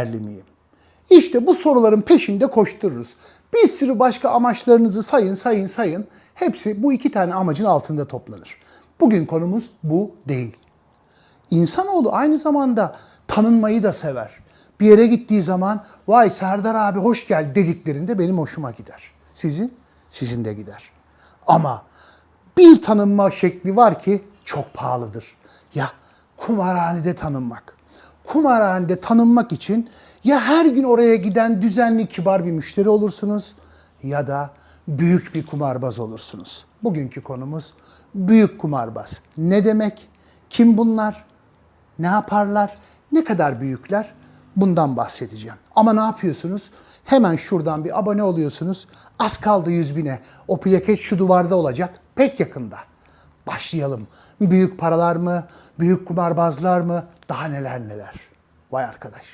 Değerli miyim? İşte bu soruların peşinde koştururuz. Bir sürü başka amaçlarınızı sayın sayın sayın. Hepsi bu iki tane amacın altında toplanır. Bugün konumuz bu değil. İnsanoğlu aynı zamanda tanınmayı da sever. Bir yere gittiği zaman vay Serdar abi hoş gel dediklerinde benim hoşuma gider. Sizin? Sizin de gider. Ama bir tanınma şekli var ki çok pahalıdır. Ya kumarhanede tanınmak. Kumarhanede tanınmak için ya her gün oraya giden düzenli kibar bir müşteri olursunuz ya da büyük bir kumarbaz olursunuz. Bugünkü konumuz büyük kumarbaz. Ne demek? Kim bunlar? Ne yaparlar? Ne kadar büyükler? Bundan bahsedeceğim. Ama ne yapıyorsunuz? Hemen şuradan bir abone oluyorsunuz. Az kaldı 100 bine. O plaket şu duvarda olacak. Pek yakında. Başlayalım. Büyük paralar mı? Büyük kumarbazlar mı? Daha neler neler. Vay arkadaş.